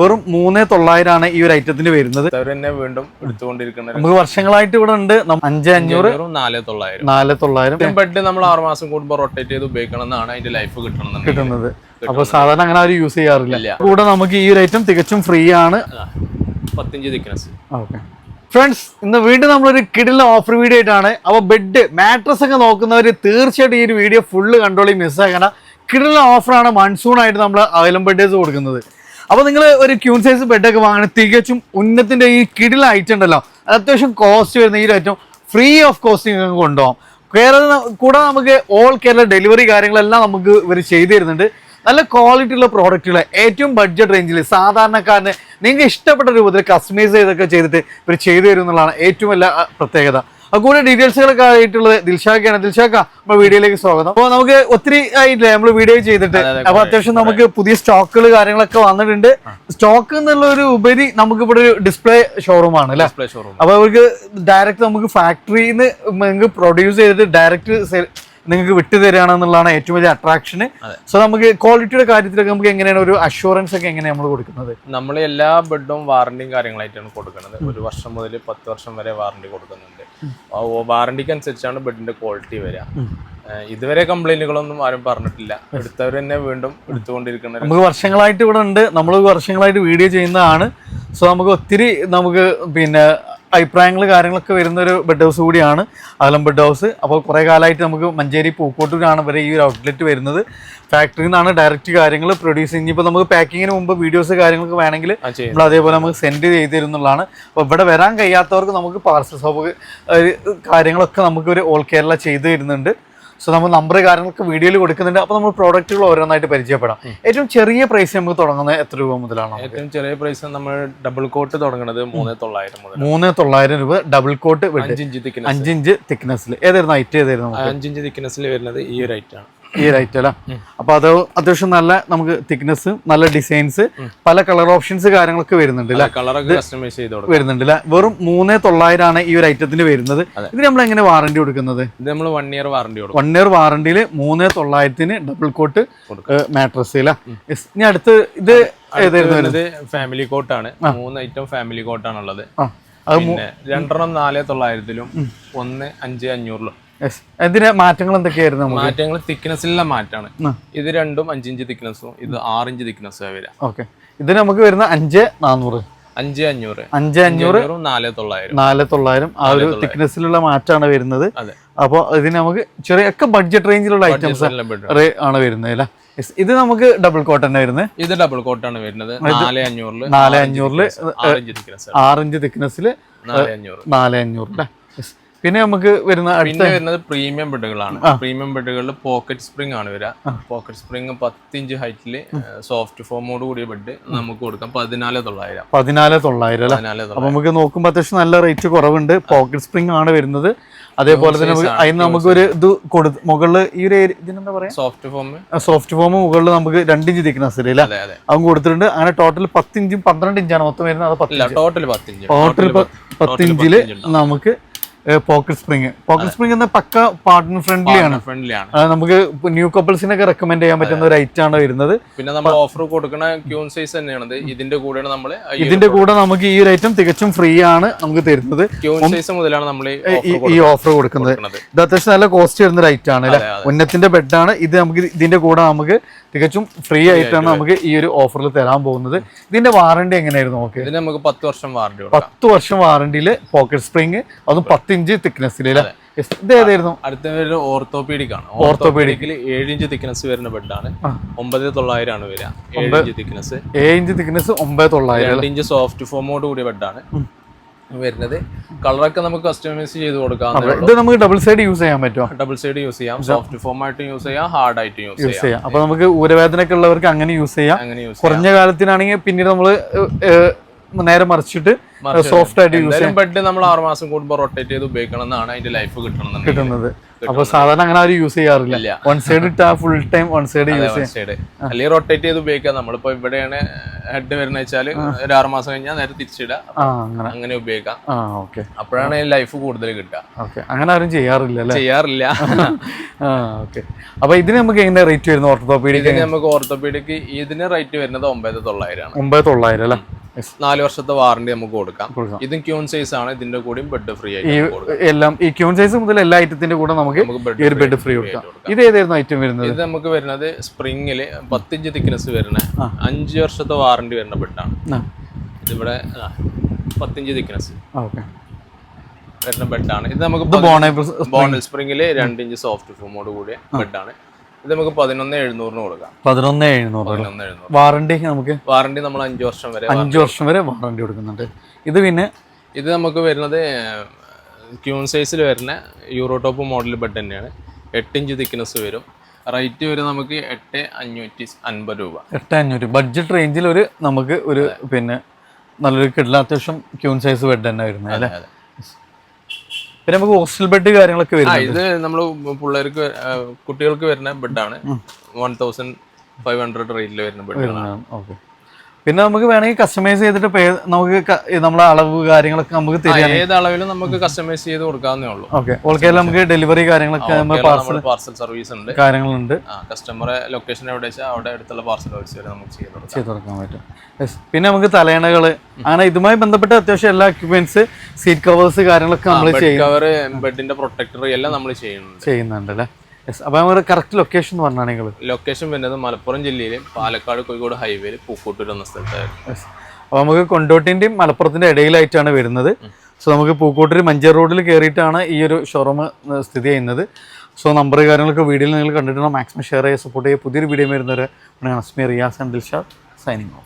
വെറും മൂന്ന് തൊള്ളായിരമാണ് ഈ ഒരു ഐറ്റത്തിന് വരുന്നത്. അവർ തന്നെ വീണ്ടും നമുക്ക് വർഷങ്ങളായിട്ട് ഇവിടെ ഉണ്ട്. അഞ്ച് അഞ്ഞൂറ് നാല് തൊള്ളായിരം. നാല് തൊള്ളായിരം. ബെഡ് നമ്മൾ ആറ് മാസം കൂടുമ്പോൾ റൊട്ടേറ്റ് ചെയ്ത് ഉപയോഗിക്കണം എന്നാണ് അതിന്റെ ലൈഫ് കിട്ടണം കിട്ടുന്നത്. അപ്പൊ സാധാരണ അങ്ങനെ ആരും യൂസ് ചെയ്യാറില്ല. കൂടെ നമുക്ക് ഈ ഒരു ഐറ്റം തികച്ചും ഫ്രീ ആണ്. ആ, പത്തിഞ്ച് തിക്നസ് ഓക്കെ ഫ്രണ്ട്സ് ഇന്ന് വീണ്ടും നമ്മളൊരു കിടില ഓഫർ വീഡിയോ ആയിട്ടാണ്. അപ്പോൾ ബെഡ് മാട്രസ് ഒക്കെ നോക്കുന്നവർ തീർച്ചയായിട്ടും ഈ ഒരു വീഡിയോ ഫുള്ള് കണ്ടോളി മിസ്സാക്കണം കിടില ഓഫറാണ് മൺസൂൺ ആയിട്ട് നമ്മൾ അവൈലബിൾ ബെഡേഴ്സ് കൊടുക്കുന്നത്. അപ്പോൾ നിങ്ങൾ ഒരു ക്യൂൺ സൈസ് ബെഡൊക്കെ വാങ്ങണം തികച്ചും ഉന്നത്തിന്റെ ഈ ഉണ്ടല്ലോ. അത് അത്യാവശ്യം കോസ്റ്റ് വരുന്ന ഈ ഏറ്റവും ഫ്രീ ഓഫ് കോസ്റ്റ് നിങ്ങൾക്ക് കൊണ്ടുപോകാം. കേരള കൂടെ നമുക്ക് ഓൾ കേരള ഡെലിവറി കാര്യങ്ങളെല്ലാം നമുക്ക് ഇവർ ചെയ്തു തരുന്നുണ്ട്. നല്ല ക്വാളിറ്റി ഉള്ള പ്രോഡക്റ്റുകൾ ഏറ്റവും ബഡ്ജറ്റ് റേഞ്ചിൽ സാധാരണക്കാരന് നിങ്ങൾക്ക് ഇഷ്ടപ്പെട്ട രൂപത്തിൽ കസ്റ്റമൈസ് ചെയ്തൊക്കെ ചെയ്തിട്ട് ഇവർ ചെയ്തു തരും എന്നുള്ളതാണ് ഏറ്റവും വലിയ പ്രത്യേകത. അതുകൂടെ ഡീറ്റെയിൽസുകളൊക്കെ ആയിട്ടുള്ളത് ദിൽഷാക്കാണ്. ദിൽഷാക്ക നമ്മുടെ വീഡിയോയിലേക്ക് സ്വാഗതം. അപ്പോൾ നമുക്ക് ഒത്തിരി ആയിട്ടില്ലേ നമ്മൾ വീഡിയോ ചെയ്തിട്ട്? കുറേ, അത്യാവശ്യം നമുക്ക് പുതിയ സ്റ്റോക്കുകൾ കാര്യങ്ങളൊക്കെ വന്നിട്ടുണ്ട്. സ്റ്റോക്ക് എന്നുള്ള ഒരു ഉപരി നമുക്ക് ഇവിടെ ഒരു ഡിസ്പ്ലേ ഷോറൂം ആണ് അല്ലെ? ഡിസ്പ്ലേ ഷോറൂം അപ്പൊ അവർക്ക് ഡയറക്റ്റ് നമുക്ക് ഫാക്ടറിയിൽ നിന്ന് നിങ്ങൾക്ക് പ്രൊഡ്യൂസ് ചെയ്തിട്ട് ഡയറക്റ്റ് നിങ്ങൾക്ക് വിട്ടു തരികയാണെന്നുള്ളതാണ് ഏറ്റവും വലിയ അട്രാക്ഷന് സോ നമുക്ക് ക്വാളിറ്റിയുടെ കാര്യത്തിലൊക്കെ നമുക്ക് എങ്ങനെയാണ് ഒരു അഷുറൻസ് ഒക്കെ എങ്ങനെയാണ് നമ്മൾ കൊടുക്കുന്നത്? നമ്മൾ എല്ലാ ബെഡും വാറണ്ടിയും കാര്യങ്ങളായിട്ടാണ് കൊടുക്കുന്നത്. ഒരു വർഷം മുതൽ പത്ത് വർഷം വരെ വാറണ്ടി കൊടുക്കുന്നുണ്ട്. വാറണ്ടിക്ക് അനുസരിച്ചാണ് ബെഡിന്റെ ക്വാളിറ്റി വരിക. ഇതുവരെ കംപ്ലൈന്റുകളൊന്നും ആരും പറഞ്ഞിട്ടില്ല. എടുത്തവർ തന്നെ വീണ്ടും എടുത്തുകൊണ്ടിരിക്കുന്ന ഒരു- നമുക്ക് വർഷങ്ങളായിട്ട് ഇവിടെ ഉണ്ട്. നമ്മൾ വർഷങ്ങളായിട്ട് വീഡിയോ ചെയ്യുന്നതാണ്. സോ നമുക്ക് ഒത്തിരി നമുക്ക് പിന്നെ അഭിപ്രായങ്ങൾ കാര്യങ്ങളൊക്കെ വരുന്ന ഒരു ബെഡ് ഹൗസ് കൂടിയാണ് അകലം ബെഡ് ഹൗസ് അപ്പോൾ കുറേ കാലമായിട്ട് നമുക്ക് മഞ്ചേരി പൂക്കോട്ടൂരാണ് വരെ ഈ ഒരു ഔട്ട്ലെറ്റ് വരുന്നത്. ഫാക്ടറിയിൽ നിന്നാണ് ഡയറക്റ്റ് കാര്യങ്ങൾ പ്രൊഡ്യൂസ് ചെയ്യുന്നത്. ഇപ്പോൾ നമുക്ക് പാക്കിങ്ങിന് മുമ്പ് വീഡിയോസ് കാര്യങ്ങളൊക്കെ വേണമെങ്കിൽ നമ്മൾ അതേപോലെ നമുക്ക് സെൻഡ് ചെയ്ത് തരുന്നുള്ളതാണ്. അപ്പോൾ ഇവിടെ വരാൻ കഴിയാത്തവർക്ക് നമുക്ക് പാർസൽ ഷോപ്പ് കാര്യങ്ങളൊക്കെ നമുക്ക് ഒരു ഓൾ കേരള ചെയ്തു തരുന്നുണ്ട്. സോ നമ്മൾ നമ്പർ കാര്യങ്ങൾക്ക് വീഡിയോയിൽ കൊടുക്കുന്നുണ്ട്. അപ്പോൾ നമ്മൾ പ്രോഡക്റ്റുകൾ ഓരോന്നായിട്ട് പരിചയപ്പെടാം. ഏറ്റവും ചെറിയ പ്രൈസ് നമുക്ക് തുടങ്ങുന്നത് എത്ര രൂപ മുതലാണ്? ഏറ്റവും ചെറിയ പ്രൈസ് നമ്മൾ ഡബിൾ കോട്ട് തുടങ്ങുന്നത് മൂന്ന് തൊള്ളായിരം മുതൽ മൂന്ന് തൊള്ളായിരം രൂപ ഡബിൾ കോട്ട് അഞ്ചിഞ്ച് തിക്നസ് അഞ്ചിഞ്ച് തിക്നസ്സിൽ ഏതായിരുന്നു ഐറ്റ് ഏതായിരുന്നു? അഞ്ചിഞ്ച് തിക്നസ്സിൽ വരുന്നത് ഈ ഒരു ഐറ്റം ആണ്. ഈ റൈറ്റ് അല്ല. അപ്പൊ അത് അത്യാവശ്യം നല്ല നമുക്ക് തിക്നെസ് നല്ല ഡിസൈൻസ് പല കളർ ഓപ്ഷൻസ് കാര്യങ്ങളൊക്കെ വരുന്നുണ്ട് വരുന്നുണ്ട് വെറും വെറും തൊള്ളായിരം ആണ് ഈ ഒരു ഐറ്റത്തിന് വരുന്നത്. ഇത് നമ്മൾ എങ്ങനെ വാറണ്ടി കൊടുക്കുന്നത്? ഇത് നമ്മൾ one year warranty one year വാറണ്ടിയിൽ മൂന്നേ തൊള്ളായിരത്തിന് ഡബിൾ കോട്ട്. മാട്രസ് അല്ലേ ഇനി അടുത്ത് ഇത് ഏതായിരുന്നു ഫാമിലി കോട്ടാണ് മൂന്ന് ഐറ്റം ഫാമിലി കോട്ടാണുള്ളത് രണ്ടെണ്ണം നാല് തൊള്ളായിരത്തിലും ഒന്ന് അഞ്ച് അഞ്ഞൂറിലും. ഇതിന്റെ മാറ്റങ്ങൾ എന്തൊക്കെയായിരുന്നു മാറ്റങ്ങൾ തിക്നെസ്സിലുള്ള മാറ്റാണ്. ഇത് രണ്ടും അഞ്ചിഞ്ച് തിക്നെസ്സും ഇത് ആറിഞ്ച് തിക്നെസ്സും വരിക ഓക്കെ. ഇത് നമുക്ക് വരുന്ന അഞ്ച് നാനൂറ് അഞ്ച് അഞ്ഞൂറ്. അഞ്ച് അഞ്ഞൂറ്. നാല് തൊള്ളായിരം. നാല് തൊള്ളായിരം. ആ ഒരു തിക്നെസ്സിലുള്ള മാറ്റാണ് വരുന്നത്. അപ്പോൾ ഇതിന് നമുക്ക് ചെറിയ ഒക്കെ ബഡ്ജറ്റ് റേഞ്ചിലുള്ള ഐറ്റംസ് ആണ് വരുന്നത് അല്ലേ. ഇത് നമുക്ക് ഡബിൾ കോട്ട് തന്നെ വരുന്നത്. ഇത് ഡബിൾ കോട്ട് ആണ് വരുന്നത്. നാല് അഞ്ഞൂറിൽ നാല് അഞ്ഞൂറിൽ ആറിഞ്ച് തിക്നെസ്സിൽ നാല് അഞ്ഞൂറ്. നാല് അഞ്ഞൂറ് അല്ലേ. പിന്നെ നമുക്ക് വരുന്ന പിന്നെ വരുന്നത് പ്രീമിയം ബെഡുകളാണ് പ്രീമിയം ബെഡുകളിൽ പോക്കറ്റ് സ്പ്രിംഗ് ആണ് വരിക പോക്കറ്റ് സ്പ്രിംഗ് പത്ത് ഇഞ്ച് ഹൈറ്റിൽ സോഫ്റ്റ് ഫോമോട് കൂടിയ ബെഡ് നമുക്ക് കൊടുക്കാം. പതിനാല് തൊള്ളായിരം. പതിനാല് തൊള്ളായിരം അപ്പൊ നമുക്ക് നോക്കുമ്പോൾ അത്യാവശ്യം നല്ല റേറ്റ് കുറവുണ്ട്. പോക്കറ്റ് സ്പ്രിംഗ് ആണ് വരുന്നത്. അതേപോലെ തന്നെ അതിന് നമുക്ക് ഒരു ഇത് കൊടു മുകളിൽ ഈ ഒരു ഇതിനെന്താ പറയാ? സോഫ്റ്റ് ഫോം സോഫ്റ്റ് ഫോം മുകളിൽ നമുക്ക് രണ്ട് ഇഞ്ച് തിക്നസ് അല്ലേ? അതെ കൊടുത്തിട്ടുണ്ട്. അങ്ങനെ ടോട്ടൽ പത്തിഞ്ചും പന്ത്രണ്ട് ഇഞ്ചാണ് മൊത്തം വരുന്നത് അത് ടോട്ടൽ ടോട്ടൽ പത്ത് ഇഞ്ചിൽ നമുക്ക് പോക്കറ്റ് സ്പ്രിങ് പോക്കറ്റ് സ്പ്രിങ് എന്ന പക്ക പാർട്ണർ ഫ്രണ്ട്ലി ആണ്. ഫ്രണ്ട്ലി ആണ്. നമുക്ക് ന്യൂ കപ്പിൾസിനൊക്കെ റെക്കമെൻഡ് ചെയ്യാൻ പറ്റുന്ന ഒരു ഐറ്റം ആണ് വരുന്നത്. പിന്നെ നമ്മൾ ഓഫർ കൊടുക്കുന്ന ക്യൂൺ സൈസ് തന്നെയാണ് ഇതിന്റെ കൂടെയാണ് നമ്മൾ ഇതിന്റെ കൂടെ നമുക്ക് ഈ ഒരു ഐറ്റം തികച്ചും ഫ്രീ ആണ് നമുക്ക് തരുന്നത്. ക്യൂൺ സൈസ് മുതലാണ് നമ്മൾ ഈ- ഓഫർ കൊടുക്കുന്നത്. ഇത് അത്യാവശ്യം നല്ല കോസ്റ്റ് വരുന്ന ഒരു ഐറ്റം ആണ് അല്ലെ. ഉന്നത്തിന്റെ ബെഡാണ് ഇത് നമുക്ക് ഇതിന്റെ കൂടെ നമുക്ക് തികച്ചും ഫ്രീ ആയിട്ടാണ് നമുക്ക് ഈ ഒരു ഓഫറിൽ തരാൻ പോകുന്നത്. ഇതിന്റെ വാറണ്ടി എങ്ങനെയായിരുന്നു നമുക്ക് ഇതിന് നമുക്ക് പത്ത് വർഷം വാറണ്ടി പത്ത് വർഷം വാറണ്ടിയിൽ പോക്കറ്റ് സ്പ്രിങ് അതും പത്ത് ഇഞ്ച് തിക്നെസ്സിൽ അല്ലേ. ഇത് ഏതായിരുന്നു? അടുത്ത ഒരു ഓർത്തോപീഡിക് ആണ്. ഓർത്തോപീഡിക്കിൽ ഏഴ് ഇഞ്ച് തിക്നെസ് വരുന്ന ബെഡാണ് ഒമ്പത് തൊള്ളായിരം ആണ് വരിക. ഏഴ് ഇഞ്ച് തിക്നെസ് ഏഴ് ഇഞ്ച് തിക്നെസ് ഒമ്പത് തൊള്ളായിരം ഇഞ്ച് സോഫ്റ്റ് ഫോമോട് കൂടിയ ബെഡാണ് വരുന്നത്. കളറൊക്കെ നമുക്ക് കസ്റ്റമൈസ് ചെയ്ത് കൊടുക്കാം ഇത് നമുക്ക് ഡബിൾ സൈഡ് യൂസ് ചെയ്യാൻ പറ്റും ഡബിൾ സൈഡ് യൂസ് ചെയ്യാം. സോഫ്റ്റ് ഫോം ആയിട്ട് യൂസ് ചെയ്യാം. ഹാർഡ് ആയിട്ട് യൂസ് ചെയ്യാം. അപ്പൊ നമുക്ക് ഊരവേദനയൊക്കെ ഉള്ളവർക്ക് അങ്ങനെ യൂസ് ചെയ്യാം. അങ്ങനെ യൂസ് കുറഞ്ഞ കാലത്തിനാണെങ്കിൽ പിന്നീട് നമ്മൾ നേരെ മറിച്ചിട്ട് സോഫ്റ്റ് ആയിട്ട് യൂസ് ചെയ്യാം. ബെഡ് നമ്മൾ ആറ് മാസം കൂടുമ്പോൾ റൊട്ടേറ്റ് ചെയ്ത് ഉപയോഗിക്കണം എന്നാണ് അതിന്റെ ലൈഫ് കിട്ടണമെന്നുണ്ടെങ്കിൽ കിട്ടുന്നത്. അപ്പൊ സാധാരണ അങ്ങനെ ആരും യൂസ് ചെയ്യാറില്ല. വൺ സൈഡ് ഇട്ടാ full time one side use ചെയ്യാം. അല്ലെങ്കിൽ റൊട്ടേറ്റ് ചെയ്ത് ഉപയോഗിക്കാം. നമ്മളിപ്പോ ഇവിടെയാണ് ഹെഡ് വരുന്ന വെച്ചാൽ ഒരു ആറ് മാസം കഴിഞ്ഞാൽ നേരെ തിരിച്ചിടുക അങ്ങനെ. ഉപയോഗിക്കാം. അപ്പോഴാണ് ലൈഫ് കൂടുതൽ കിട്ടുക. അങ്ങനെ ആരും ചെയ്യാറില്ല ചെയ്യാറില്ല. അപ്പൊ ഇതിന് നമുക്ക് എങ്ങനെ റേറ്റ് വരുന്നത്? ഓർത്തോപീഡിക് ഇതിന് നമുക്ക് ഓർത്തോപീഡിക്ക് ഇതിന് റേറ്റ് വരുന്നത് ഒമ്പത് തൊള്ളായിരമാണ് ഒമ്പത് തൊള്ളായിരം അല്ലേ. നാല് വർഷത്തെ വാറണ്ടി നമുക്ക് കൊടുക്കാം. ഇതും ക്യൂൺ സൈസ് ആണ് ഇതിന്റെ കൂടെയും ബെഡ് ഫ്രീ ആയിട്ട് എല്ലാം ഈ ക്യൂൺ സൈസ് മുതൽ എല്ലാ ഐറ്റത്തിന്റെ കൂടെ നമുക്ക് ബെഡ് ഫ്രീ കൊടുക്കാം. ഇത് ഏതായിരുന്നു ഐറ്റം വരുന്നത്? ഇത് നമുക്ക് വരുന്നത് സ്പ്രിങ്ങിൽ പത്തിഞ്ച് തിക്നെസ് വരുന്ന അഞ്ച് വർഷത്തെ വാറണ്ടി വരുന്ന ബെഡാണ് ഇതിവിടെ പത്തിഞ്ച് തിക്നെസ് ഓക്കെ. വരുന്ന ബെഡാണ് ഇത് നമുക്ക് ബോണൽ ബോണേ സ്പ്രിങ്ങിൽ രണ്ട് ഇഞ്ച് സോഫ്റ്റ് ഫോമോട് കൂടിയ ബെഡാണ് ഇത് നമുക്ക് പതിനൊന്ന് എഴുന്നൂറിന് കൊടുക്കാം. പതിനൊന്ന് എഴുന്നൂറ് വാറണ്ടി നമുക്ക്? വാറണ്ടി നമ്മൾ അഞ്ച് വർഷം വരെ അഞ്ച് വർഷം വരെ വാറണ്ടി കൊടുക്കുന്നുണ്ട്. ഇത് പിന്നെ? ഇത് നമുക്ക് വരുന്നത് ക്യൂൺ സൈസിൽ വരുന്ന യൂറോടോപ്പ് മോഡൽ ബെഡ് തന്നെയാണ്. എട്ട് ഇഞ്ച് തിക്നെസ് വരും. റേറ്റ് വരും നമുക്ക് എട്ട് അഞ്ഞൂറ്റി അൻപത് രൂപ. എട്ട് അഞ്ഞൂറ്. ബഡ്ജറ്റ് റേഞ്ചിൽ ഒരു നമുക്ക് ഒരു പിന്നെ നല്ലൊരു കിടല അത്യാവശ്യം ക്യൂൺ സൈസ് ബെഡ് തന്നെ വരുന്നത് അല്ലേ? അതെ. പിന്നെ നമുക്ക് ഹോസ്റ്റൽ ബെഡ് കാര്യങ്ങളൊക്കെ വരും ഇത് നമ്മൾ പിള്ളേർക്ക് കുട്ടികൾക്ക് വരുന്ന ബെഡാണ് വൺ തൗസൻഡ് ഫൈവ് ഹൺഡ്രഡ് റേറ്റിൽ വരുന്ന ബെഡാണ് ഓക്കെ. പിന്നെ നമുക്ക് വേണമെങ്കിൽ കസ്റ്റമൈസ് ചെയ്തിട്ട് നമുക്ക് നമ്മളെ അളവ് കാര്യങ്ങളൊക്കെ നമുക്ക് തരാം ഏത് അളവിലും നമുക്ക് കസ്റ്റമൈസ് ചെയ്ത് കൊടുക്കാവുന്നേ ഉള്ളൂ. ഓക്കെ ഓൾ നമുക്ക് ഡെലിവറി കാര്യങ്ങളൊക്കെ നമ്മൾ പാർസൽ പാർസൽ സർവീസ് ഉണ്ട്. കാര്യങ്ങളുണ്ട്. കസ്റ്റമറെ ലൊക്കേഷൻ എവിടെ വെച്ചാൽ അവിടെ അടുത്തുള്ള പാർസൽ സർവീസ് വരെ നമുക്ക് ചെയ്ത് ചെയ്ത് കൊടുക്കാൻ പറ്റും. പിന്നെ നമുക്ക് തലയണകൾ അങ്ങനെ ഇതുമായി ബന്ധപ്പെട്ട അത്യാവശ്യം എല്ലാ എക്യുപ്മെന്റ്സ് സീറ്റ് കവേഴ്സ് കാര്യങ്ങളൊക്കെ നമ്മൾ ചെയ്യും കവർ ബെഡിന്റെ പ്രൊട്ടക്ടർ എല്ലാം നമ്മൾ ചെയ്യുന്നുണ്ട്. ചെയ്യുന്നുണ്ട് അല്ലേ യെസ് അപ്പോൾ നമ്മുടെ കറക്റ്റ് ലൊക്കേഷൻ പറഞ്ഞാൽ നിങ്ങൾ ലൊക്കേഷൻ വരുന്നത് മലപ്പുറം ജില്ലയിലെ പാലക്കാട് കോഴിക്കോട് ഹൈവേയിൽ പൂക്കോട്ടൂർ എന്ന സ്ഥലത്തായിരുന്നു. അപ്പൊ അപ്പോൾ നമുക്ക് കൊണ്ടോട്ടിന്റെയും മലപ്പുറത്തിന്റെ ഇടയിലായിട്ടാണ് വരുന്നത്. സോ നമുക്ക് പൂക്കോട്ടൂർ മഞ്ചേർ റോഡിൽ കയറിയിട്ടാണ് ഈ ഒരു ഷോറൂം സ്ഥിതി ചെയ്യുന്നത്. സോ നമ്പർ കാര്യങ്ങളൊക്കെ വീഡിയോയിൽ നിങ്ങൾ കണ്ടിട്ടുണ്ടോ മാക്സിമം ഷെയർ ചെയ്യുക സപ്പോർട്ട് ചെയ്യുക പുതിയൊരു വീഡിയോ വരുന്നവരെ Asmi Riyaz and Dilshad signing off